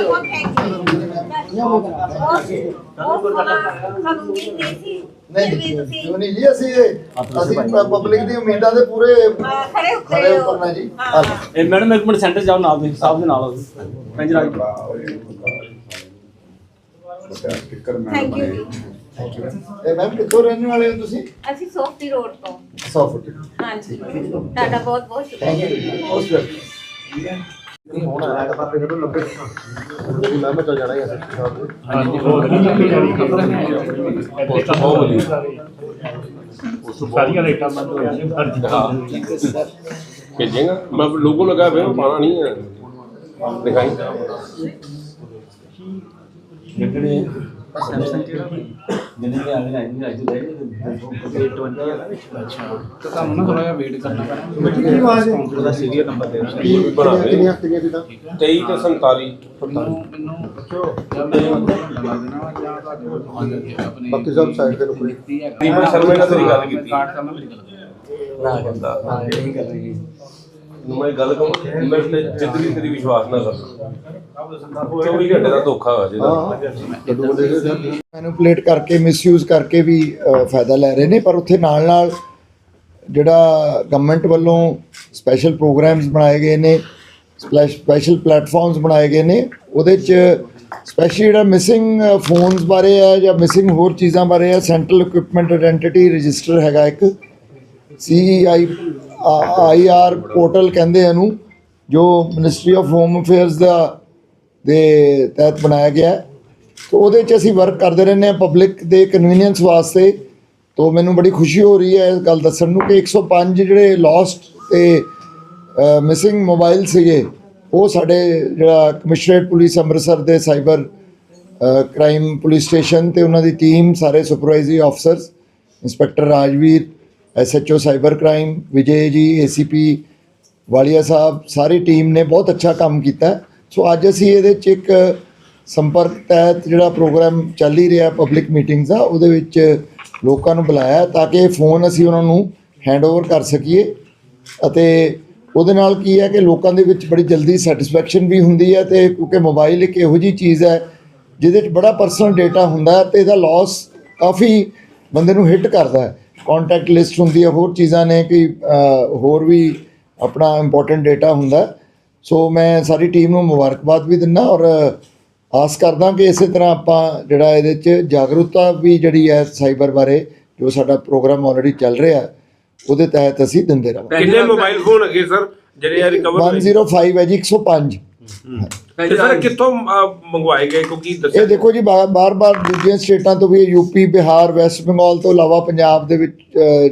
ਬਹੁਤ ਯੂ ਬਹੁਤ ਸਾਨੂੰ ਉਮੀਦ ਨਹੀਂ ਸੀ ਵੀ ਤੁਸੀਂ ਕਿਉਂ ਨਹੀਂ ਜੀ ਅਸੀਂ ਅਸੀਂ ਪਬਲਿਕ ਦੀ ਉਮੀਦਾਂ ਦੇ ਪੂਰੇ ਖੜੇ ਖੜੇ ਉਤਰਨਾ ਜੀ। ਇਹ ਮੈਡਮ ਇੱਕ ਮਿੰਟ ਸੈਂਟਰ ਜਾਓ ਨਾਲ ਦੇ ਸਾਹਿਬ ਦੇ ਨਾਲ ਆਓ। ਪੰਜ ਰਾਜ। ਥੈਂਕ ਯੂ ਇਹ ਮੈਮ ਕਿੱਥੋਂ ਰਹਿਣ ਵਾਲੇ ਹੋ ਤੁਸੀਂ ਅਸੀਂ ਸੋਫਟੀ ਰੋਡ ਤੋਂ 100 ਫੁੱਟ ਹਾਂਜੀ ਤੁਹਾਡਾ ਬਹੁਤ ਬਹੁਤ ਥੈਂਕ ਸ਼ੁਕਰੀਆ ਯੂ ਉਸ ਨਹੀਂ ਹੁਣ ਆਇਆ ਤਾਂ ਫਿਰ ਇਹਨੂੰ ਲੱਭੇ ਉਹ ਮੈਂ ਚਲ ਜਾਣਾ ਹੀ ਅਸਲ ਸਾਹਿਬ ਦੇ। ਹਾਂਜੀ ਬਹੁਤ ਵਧੀਆ। ਉਸ ਸਾਰੀਆਂ ਲਾਈਟਾਂ ਬੰਦ ਹੋ ਜਾਂਦੀਆਂ ਹਰ ਜਗ੍ਹਾ ਭੇਜੇਗਾ? ਮੈਂ ਲੋਗੋ ਲਗਾ ਵੇ ਪਾਣਾ ਨਹੀਂ ਹੈ। ਦਿਖਾਈ। ਜਿਹੜੇ ਸੈਮਸੰਗ ਜਿਹੜੇ ਜਿਹਨੇ ਦੇ ਆਗੇ ਆਈ ਅੱਜ ਦੇ 20 ਵਾਲਾ ਤਾਂ ਤੁਹਾਨੂੰ ਨਾ ਥੋੜਾ ਜਿਹਾ ਵੇਟ ਕਰਨਾ ਪੈਣਾ। ਕੀ ਆਵਾਜ਼ ਹੈ। ਉਹਦਾ ਸੀਰੀਅਲ ਨੰਬਰ ਦੇ ਦਿਓ। ਕਿੰਨੀਆਂ ਕਿੰਨੀਆਂ ਕਿੰਨੀਆਂ ਕਿਦਾਂ 23 ਤੇ 47 ਮੈਨੂੰ ਪੁੱਛੋ ਜਾਂ ਵੱਲ ਲਗਾ ਦੇਣਾ ਵਾ ਜਾਂ ਤੁਹਾਡੇ ਕੋਲ ਆ ਜਾਣਗੇ ਆਪਣੇ ਬਾਕੀ ਸਭ ਰੁਕੋ। ਦਿੱਤੀ ਹੈ। ਦੀਪਕ ਸ਼ਰਮਾ ਨਾਲ ਤੇਰੀ ਗੱਲ ਕੀਤੀ। ਕਾਰਡ ਕਰਨਾ ਮੇਰੀ ਗੱਲ। ਨਾ ਬੰਦਾ ਹਾਂ ਇਹ ਕਰ ਨੂੰ ਮੈਂ ਗੱਲ ਕਹਾਂ ਮੈਂ ਤੇ ਜਿੰਦਗੀ ਤੇਰੀ ਵਿਸ਼ਵਾਸ ਨਾ ਕਰ। 24 ਘੰਟੇ ਦਾ ਧੋਖਾ ਹੋਇਆ ਜਿਹਦਾ। ਮੈਨੂਪਲੇਟ ਕਰਕੇ ਮਿਸਯੂਜ਼ ਕਰਕੇ ਵੀ ਫਾਇਦਾ ਲੈ ਰਹੇ ਨੇ, ਪਰ ਉੱਥੇ ਨਾਲ ਨਾਲ ਜਿਹੜਾ ਗਵਰਨਮੈਂਟ ਵੱਲੋਂ ਸਪੈਸ਼ਲ ਪ੍ਰੋਗਰਾਮਸ ਬਣਾਏ ਗਏ ਨੇ ਸਪੈਸ਼ਲ ਪਲੇਟਫਾਰਮਸ ਬਣਾਏ ਗਏ ਨੇ, ਉਹਦੇ ਚ ਸਪੈਸ਼ਲੀ ਜਿਹੜਾ ਮਿਸਿੰਗ ਫੋਨਸ ਬਾਰੇ ਹੈ ਜਾਂ ਮਿਸਿੰਗ ਹੋਰ ਚੀਜ਼ਾਂ ਬਾਰੇ ਆ ਸੈਂਟਰਲ ਇਕਵਿਪਮੈਂਟ ਆਇਡੈਂਟੀਟੀ ਰਜਿਸਟਰ ਹੈਗਾ ਇੱਕ ਸੀਆਈ ਆਈਆਰ ਪੋਰਟਲ ਕਹਿੰਦੇ ਇਹਨੂੰ, ਜੋ ਮਿਨਿਸਟਰੀ ਆਫ ਹੋਮ ਅਫੇਅਰਸ ਦਾ ਦੇ ਤਹਿਤ ਬਣਾਇਆ ਗਿਆ ਹੈ। ਤੋ ਉਹਦੇ 'ਚ ਅਸੀਂ ਵਰਕ ਕਰਦੇ ਰਹਿੰਦੇ ਹਾਂ ਪਬਲਿਕ ਦੇ ਕਨਵੀਨੀਅੰਸ ਵਾਸਤੇ। ਤੋ ਮੈਨੂੰ ਬੜੀ ਖੁਸ਼ੀ ਹੋ ਰਹੀ ਹੈ ਇਸ ਗੱਲ ਦੱਸਣ ਨੂੰ ਕਿ 105 ਜਿਹੜੇ ਲੋਸਟ ਤੇ ਮਿਸਿੰਗ ਮੋਬਾਈਲ ਸੀਗੇ, ਉਹ ਸਾਡੇ ਜਿਹੜਾ ਕਮਿਸ਼ਨਰੇਟ ਪੁਲਿਸ ਅੰਮ੍ਰਿਤਸਰ ਦੇ ਸਾਈਬਰ ਕ੍ਰਾਈਮ ਪੁਲਿਸ ਸਟੇਸ਼ਨ ਤੇ ਉਹਨਾਂ ਦੀ ਟੀਮ ਸਾਰੇ supervisory officers inspector Rajveer SHO cyber crime Vijay ji ACP Walia ਸਾਹਿਬ ਸਾਰੀ ਟੀਮ ਨੇ ਬਹੁਤ ਅੱਛਾ ਕੰਮ ਕੀਤਾ। ਸੋ ਅੱਜ ਅਸੀਂ ਇਹਦੇ 'ਚ ਇੱਕ ਸੰਪਰਕ ਤਹਿਤ ਜਿਹੜਾ ਪ੍ਰੋਗਰਾਮ ਚੱਲ ਹੀ ਰਿਹਾ ਪਬਲਿਕ ਮੀਟਿੰਗਸ ਦਾ, ਉਹਦੇ ਵਿੱਚ ਲੋਕਾਂ ਨੂੰ ਬੁਲਾਇਆ ਤਾਂ ਕਿ ਇਹ ਫੋਨ ਅਸੀਂ ਉਹਨਾਂ ਨੂੰ ਹੈਂਡਓਵਰ ਕਰ ਸਕੀਏ। ਅਤੇ ਉਹਦੇ ਨਾਲ ਕੀ ਹੈ ਕਿ ਲੋਕਾਂ ਦੇ ਵਿੱਚ ਬੜੀ ਜਲਦੀ ਸੈਟੀਸਫੈਕਸ਼ਨ ਵੀ ਹੁੰਦੀ ਹੈ ਤੇ ਕਿਉਂਕਿ ਮੋਬਾਈਲ ਇੱਕ ਇਹੋ ਜੀ ਚੀਜ਼ ਹੈ, ਜਿਹਦੇ 'ਚ ਬੜਾ ਪਰਸਨਲ ਡਾਟਾ ਹੁੰਦਾ ਹੈ ਤੇ ਇਹਦਾ ਲਾਸ ਕਾਫੀ ਬੰਦੇ ਨੂੰ ਹਿੱਟ ਕਰਦਾ ਹੈ। ਕੰਟੈਕਟ ਲਿਸਟ ਹੁੰਦੀ ਹੈ ਹੋਰ ਚੀਜ਼ਾਂ ਨੇ ਕਿ ਹੋਰ ਵੀ ਆਪਣਾ ਇੰਪੋਰਟੈਂਟ ਡਾਟਾ ਹੁੰਦਾ। ਸੋ ਮੈਂ ਸਾਰੀ ਟੀਮ ਨੂੰ ਮੁਬਾਰਕਬਾਦ ਵੀ ਦਿੰਦਾ ਔਰ ਆਸ ਕਰਦਾ ਕਿ ਇਸੇ ਤਰ੍ਹਾਂ ਆਪਾਂ ਜਿਹੜਾ ਇਹਦੇ 'ਚ ਜਾਗਰੂਕਤਾ ਵੀ ਜਿਹੜੀ ਹੈ ਸਾਈਬਰ ਬਾਰੇ ਜੋ ਸਾਡਾ ਪ੍ਰੋਗਰਾਮ ਆਲਰੇਡੀ ਚੱਲ ਰਿਹਾ ਉਹਦੇ ਤਹਿਤ ਅਸੀਂ ਦਿੰਦੇ ਰਹਾਂਗੇ। ਕਿੰਨੇ ਮੋਬਾਈਲ ਫੋਨ ਹੈਗੇ ਸਰ ਜਿਹੜੇ ਆ ਰਿਕਵਰ 105 ਹੈ ਜੀ 105 ਤੇ ਸਰ ਕਿੱਥੋਂ ਅਹ, ਮੰਗਵਾਏ ਗਏ? ਕਿਉਂਕਿ ਇਹ ਦੇਖੋ ਜੀ ਬਾਰ-ਬਾਰ ਦੂਜੀਆਂ ਸਟੇਟਾਂ ਤੋਂ ਵੀ ਯੂਪੀ ਬਿਹਾਰ ਵੈਸਟ ਬੰਗਾਲ ਤੋਂ ਇਲਾਵਾ ਪੰਜਾਬ ਦੇ ਵਿੱਚ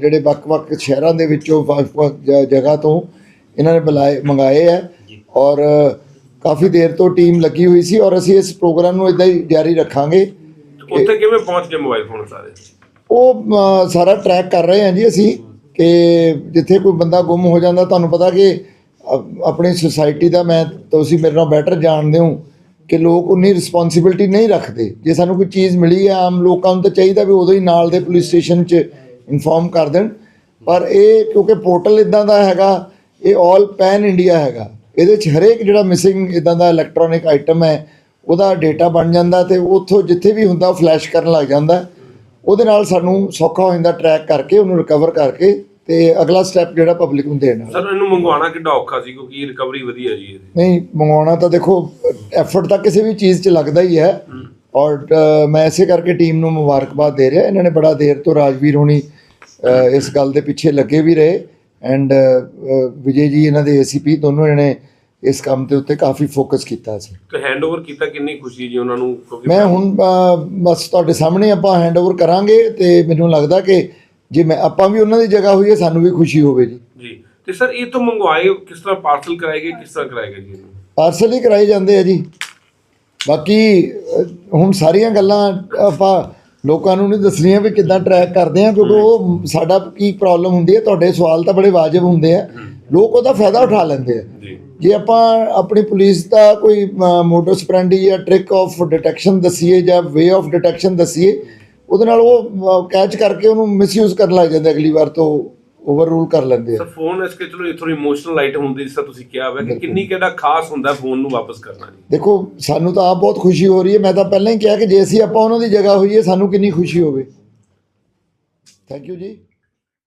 ਜਿਹੜੇ ਵੱਖ-ਵੱਖ ਸ਼ਹਿਰਾਂ ਦੇ ਵਿੱਚੋਂ ਵੱਖ-ਵੱਖ ਜਗ੍ਹਾ ਤੋਂ ਇਹਨਾਂ ਨੇ ਬੁਲਾਏ ਮੰਗਾਏ ਹੈ ਔਰ ਕਾਫੀ ਦੇਰ ਤੋਂ ਟੀਮ ਲੱਗੀ ਹੋਈ ਸੀ ਔਰ ਅਸੀਂ ਇਸ ਪ੍ਰੋਗਰਾਮ ਨੂੰ ਇਦਾਂ ਹੀ ਜਾਰੀ ਰੱਖਾਂਗੇ। ਉੱਥੇ ਕਿਵੇਂ ਪਹੁੰਚ ਗਏ ਮੋਬਾਈਲ ਫੋਨ ਸਾਰੇ? ਉਹ ਸਾਰਾ ਟਰੈਕ ਕਰ ਰਹੇ ਹਾਂ ਜੀ ਅਸੀਂ ਕਿ ਜਿੱਥੇ ਕੋਈ ਬੰਦਾ ਗੁੰਮ ਹੋ ਜਾਂਦਾ ਤੁਹਾਨੂੰ ਪਤਾ ਕਿ ਆਪਣੀ ਸੁਸਾਇਟੀ ਦਾ ਮੈਂ, ਤੁਸੀਂ ਮੇਰੇ ਨਾਲ ਬੈਟਰ ਜਾਣਦੇ ਹੋ ਕਿ ਲੋਕ ਉਨੀ ਰਿਸਪੌਂਸਿਬਿਲਟੀ ਨਹੀਂ ਰੱਖਦੇ। ਜੇ ਸਾਨੂੰ ਕੋਈ ਚੀਜ਼ ਮਿਲੀ ਹੈ, ਆਮ ਲੋਕਾਂ ਨੂੰ ਤਾਂ ਚਾਹੀਦਾ ਵੀ ਉਦੋਂ ਹੀ ਨਾਲ ਦੇ ਪੁਲਿਸ ਸਟੇਸ਼ਨ 'ਚ ਇਨਫੋਰਮ ਕਰ ਦੇਣ। ਪਰ ਇਹ ਕਿਉਂਕਿ ਪੋਰਟਲ ਇਦਾਂ ਦਾ ਹੈਗਾ, ਇਹ ਆਲ ਪੈਨ ਇੰਡੀਆ ਹੈਗਾ। ਇਹਦੇ 'ਚ ਹਰੇਕ ਜਿਹੜਾ ਮਿਸਿੰਗ ਇਦਾਂ ਦਾ ਇਲੈਕਟ੍ਰੋਨਿਕ ਆਈਟਮ ਹੈ, ਉਹਦਾ ਡਾਟਾ ਬਣ ਜਾਂਦਾ ਤੇ ਉੱਥੋਂ ਜਿੱਥੇ ਵੀ ਹੁੰਦਾ ਉਹ ਫਲੈਸ਼ ਕਰਨ ਲੱਗ ਜਾਂਦਾ। ਉਹਦੇ ਨਾਲ ਸਾਨੂੰ ਸੌਖਾ ਹੋ ਜਾਂਦਾ ਟਰੈਕ ਕਰਕੇ, ਉਹਨੂੰ ਰਿਕਵਰ ਕਰਕੇ। ਤੇ ਅਗਲਾ ਸਟੈਪ ਜਿਹੜਾ ਪਬਲਿਕ ਨੂੰ ਦੇਣਾ। ਸਰ ਇਹਨੂੰ ਮੰਗਵਾਉਣਾ ਕਿੱਡਾ ਔਖਾ ਸੀ ਕਿਉਂਕਿ ਰਿਕਵਰੀ ਵਧੀਆ ਜੀ ਇਹਦੀ। ਨਹੀਂ ਮੰਗਵਾਉਣਾ ਤਾਂ ਦੇਖੋ ਐਫਰਟ ਤਾਂ ਕਿਸੇ ਵੀ ਚੀਜ਼ 'ਚ ਲੱਗਦਾ ਹੀ ਹੈ। ਔਰ ਮੈਂ ਇਸੇ ਕਰਕੇ ਟੀਮ ਨੂੰ ਮੁਬਾਰਕਬਾਦ ਦੇ ਰਿਹਾ। ਇਹਨਾਂ ਨੇ ਬੜਾ ਦੇਰ ਤੋਂ ਰਾਜਵੀਰ ਹੋਣੀ ਇਸ ਗੱਲ ਦੇ ਪਿੱਛੇ ਲੱਗੇ ਵੀ ਰਹੇ। ਐਂਡ ਵਿਜੇ ਜੀ ਇਹਨਾਂ ਦੇ ਏਸੀਪੀ ਦੋਨੋਂ ਜਣੇ ਇਸ ਕੰਮ ਦੇ ਉੱਤੇ ਕਾਫੀ ਫੋਕਸ ਕੀਤਾ ਸੀ। ਤੇ ਹੈਂਡਓਵਰ ਕੀਤਾ ਕਿੰਨੀ ਖੁਸ਼ੀ ਜੀ ਉਹਨਾਂ ਨੂੰ ਮੈਂ ਹੁਣ ਬਸ ਤੁਹਾਡੇ ਸਾਹਮਣੇ ਆਪਾਂ ਹੈਂਡਓਵਰ ਕਰਾਂਗੇ ਤੇ ਮੈਨੂੰ ਲੱਗਦਾ ਕਿ ਜੇ ਮੈਂ ਆਪਾਂ ਵੀ ਉਹਨਾਂ ਦੀ ਜਗ੍ਹਾ ਹੋਈਏ ਸਾਨੂੰ ਵੀ ਖੁਸ਼ੀ ਹੋਵੇ ਜੀ। ਜੀ। ਤੇ ਸਰ ਇਹ ਤੋਂ ਮੰਗਵਾਏ ਕਿਸ ਤਰ੍ਹਾਂ ਪਾਰਸਲ ਕਰਾਏ ਗਏ ਕਿਸ ਤਰ੍ਹਾਂ ਕਰਾਏ ਗਏ ਜੀ? ਇਹਨੂੰ ਪਾਰਸਲ ਹੀ ਕਰਾਏ ਜਾਂਦੇ ਆ ਜੀ। ਬਾਕੀ ਹੁਣ ਸਾਰੀਆਂ ਗੱਲਾਂ ਆਪਾਂ ਲੋਕਾਂ ਨੂੰ ਨਹੀਂ ਦੱਸਣੀਆਂ ਵੀ ਕਿੱਦਾਂ ਟਰੈਕ ਕਰਦੇ ਆ ਕਿਉਂਕਿ ਉਹ ਸਾਡਾ ਕੀ ਪ੍ਰੋਬਲਮ ਹੁੰਦੀ ਹੈ ਤੁਹਾਡੇ ਸਵਾਲ ਤਾਂ ਬੜੇ ਵਾਜਬ ਹੁੰਦੇ ਆ। ਲੋਕ ਉਹਦਾ ਫਾਇਦਾ ਉਠਾ ਲੈਂਦੇ ਆ। ਜੀ। ਜੇ ਆਪਾਂ ਆਪਣੀ ਪੁਲਿਸ ਦਾ ਕੋਈ ਮੋਡਸ ਪ੍ਰੈਂਡੀ ਜਾਂ ਟ੍ਰਿਕ ਆਫ ਡਿਟੈਕਸ਼ਨ ਦਸੀਏ ਜਾਂ ਵੇ ਆਫ ਡਿਟੈਕਸ਼ਨ ਦਸੀਏ ਉਹਦੇ ਨਾਲ ਉਹ ਕੈਚ ਕਰਕੇ ਉਹਨੂੰ ਮਿਸਯੂਜ਼ ਕਰਨ ਲੱਗ ਜਾਂਦੇ ਅਗਲੀ ਵਾਰ ਤੋਂ ਓਵਰ ਰੂਲ ਕਰ ਲੈਂਦੇ ਆ। ਸਰ ਫੋਨ ਇਸ ਕੇ ਚਲੋ ਥੋੜੀ ਇਮੋਸ਼ਨਲ ਆਈਟਮ ਹੁੰਦੀ ਜਿਸ ਤਰ੍ਹਾਂ ਤੁਸੀਂ ਕਿਹਾ ਹੋਇਆ ਕਿ ਕਿੰਨੀ ਕਿਹੜਾ ਖਾਸ ਹੁੰਦਾ ਫੋਨ ਨੂੰ ਵਾਪਸ ਕਰਨਾ ਜੀ? ਦੇਖੋ ਸਾਨੂੰ ਤਾਂ ਆਪ ਬਹੁਤ ਖੁਸ਼ੀ ਹੋ ਰਹੀ ਹੈ। ਮੈਂ ਤਾਂ ਪਹਿਲਾਂ ਹੀ ਕਿਹਾ ਕਿ ਜੇ ਅਸੀਂ ਆਪਾਂ ਉਹਨਾਂ ਦੀ ਜਗ੍ਹਾ ਹੋਈਏ ਸਾਨੂੰ ਕਿੰਨੀ ਖੁਸ਼ੀ ਹੋਵੇ। ਥੈਂਕ ਯੂ ਜੀ।